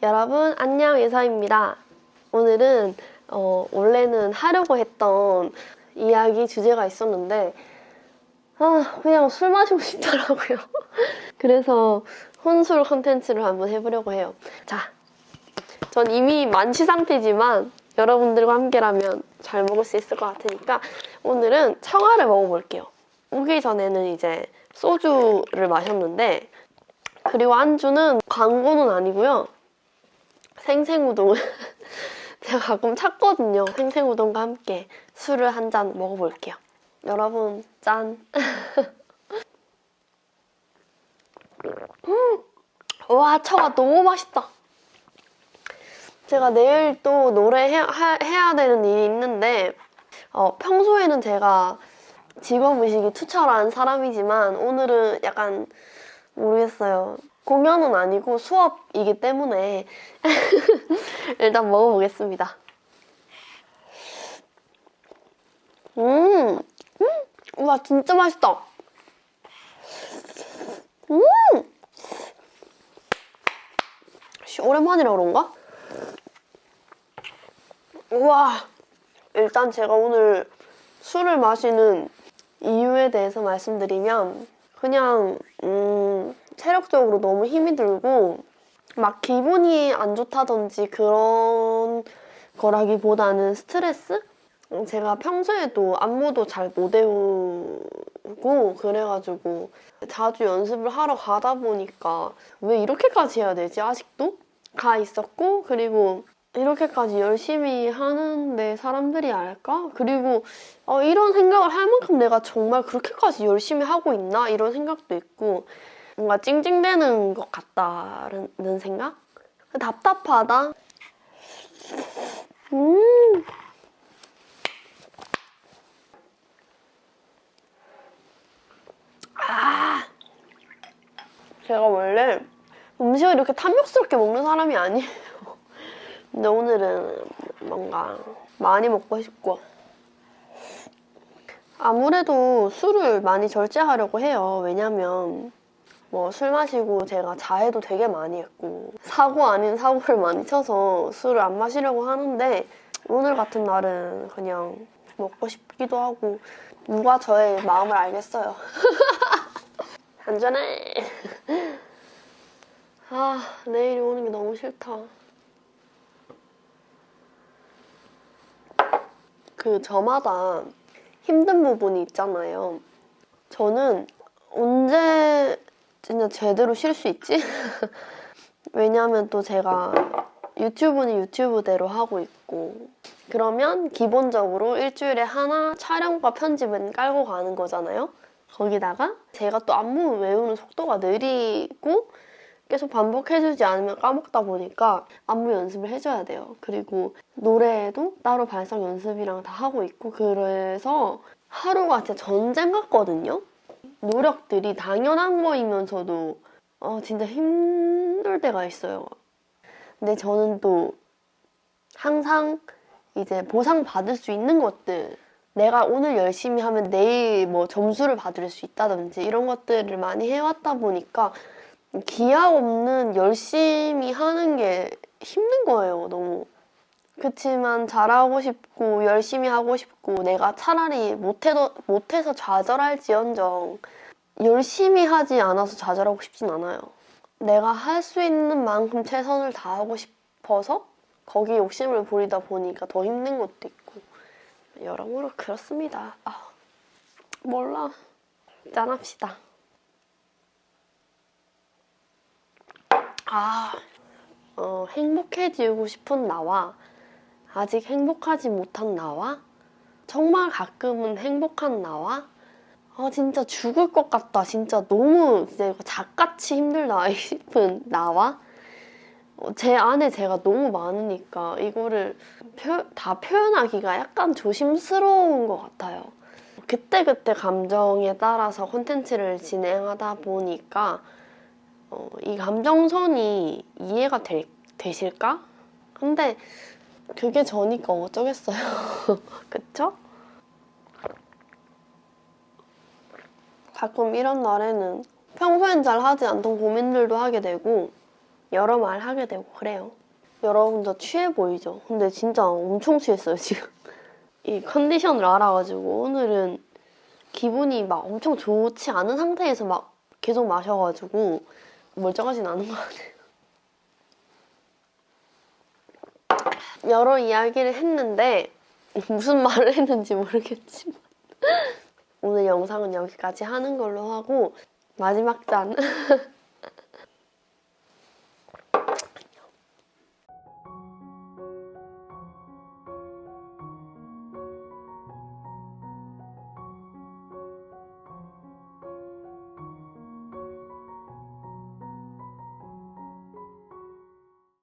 여러분 안녕 예서입니다. 오늘은 어, 원래는 하려고 했던 이야기 주제가 있었는데 아 그냥 술 마시고 싶더라고요. 그래서 혼술 컨텐츠를 한번 해보려고 해요. 자, 전 이미 만취 상태지만 여러분들과 함께라면 잘 먹을 수 있을 것 같으니까 오늘은 청아를 먹어볼게요. 오기 전에는 이제 소주를 마셨는데 그리고 안주는 광고는 아니고요. 생생우동을 제가 가끔 찾거든요. 생생우동과 함께 술을 한 잔 먹어볼게요. 여러분 짠. 음, 와 청아 너무 맛있다. 제가 내일 또 노래 해야, 하- 해야 되는 일이 있는데 어, 평소에는 제가 직업 의식이 투철한 사람이지만 오늘은 약간 모르겠어요. 공연은 아니고 수업이기 때문에 일단 먹어보겠습니다. 음, 음, 우와 진짜 맛있다. 음, 씨, 오랜만이라 그런가? 우와, 일단 제가 오늘 술을 마시는 이유에 대해서 말씀드리면 그냥 음, 체력적으로 너무 힘이 들고 막 기분이 안 좋다든지 그런 거라기보다는 스트레스? 음, 제가 평소에도 안무도 잘 못 외우고 그래가지고 자주 연습을 하러 가다 보니까 왜 이렇게까지 해야 되지 아직도? 가 있었고 그리고 이렇게까지 열심히 하는데 사람들이 알까? 그리고 어, 이런 생각을 할 만큼 내가 정말 그렇게까지 열심히 하고 있나? 이런 생각도 있고 뭔가 찡찡대는 것 같다는 생각? 답답하다? 음. 아. 제가 원래 음식을 이렇게 탐욕스럽게 먹는 사람이 아니에요. 근데 오늘은 뭔가 많이 먹고 싶고 아무래도 술을 많이 절제하려고 해요. 왜냐면 뭐 술 마시고 제가 자해도 되게 많이 했고 사고 아닌 사고를 많이 쳐서 술을 안 마시려고 하는데 오늘 같은 날은 그냥 먹고 싶기도 하고 누가 저의 마음을 알겠어요. 한잔해. 아 내일이 오는 게 너무 싫다. 그 저마다 힘든 부분이 있잖아요. 저는 언제 진짜 제대로 쉴 수 있지? 왜냐하면 또 제가 유튜브는 유튜브대로 하고 있고 그러면 기본적으로 일주일에 하나 촬영과 편집은 깔고 가는 거잖아요. 거기다가 제가 또 안무 외우는 속도가 느리고 계속 반복해주지 않으면 까먹다 보니까 안무 연습을 해줘야 돼요. 그리고 노래도 따로 발성 연습이랑 다 하고 있고 그래서 하루가 진짜 전쟁 같거든요. 노력들이 당연한 거이면서도 어, 진짜 힘들 때가 있어요. 근데 저는 또 항상 이제 보상 받을 수 있는 것들 내가 오늘 열심히 하면 내일 뭐 점수를 받을 수 있다든지 이런 것들을 많이 해왔다 보니까 기약 없는 열심히 하는 게 힘든 거예요, 너무. 그치만 잘하고 싶고 열심히 하고 싶고 내가 차라리 못해도, 못해서 좌절할지언정 열심히 하지 않아서 좌절하고 싶진 않아요. 내가 할 수 있는 만큼 최선을 다하고 싶어서 거기 욕심을 부리다 보니까 더 힘든 것도 있고 여러모로 그렇습니다. 아, 몰라. 짠합시다. 아, 어, 행복해지고 싶은 나와 아직 행복하지 못한 나와 정말 가끔은 행복한 나와 아 진짜 죽을 것 같다 진짜 너무 진짜 이거 작같이 힘들다 싶은 나와 어, 제 안에 제가 너무 많으니까 이거를 표- 다 표현하기가 약간 조심스러운 것 같아요. 그때그때 감정에 따라서 콘텐츠를 진행하다 보니까 어, 이 감정선이 이해가 될, 되실까? 근데 그게 저니까 어쩌겠어요. 그쵸? 가끔 이런 날에는 평소엔 잘 하지 않던 고민들도 하게 되고 여러 말 하게 되고 그래요. 여러분 저 취해 보이죠? 근데 진짜 엄청 취했어요 지금. 이 컨디션을 알아가지고 오늘은 기분이 막 엄청 좋지 않은 상태에서 막 계속 마셔가지고 멀쩡하진 않은 것 같아요. 여러 이야기를 했는데 무슨 말을 했는지 모르겠지만 오늘 영상은 여기까지 하는 걸로 하고 마지막 잔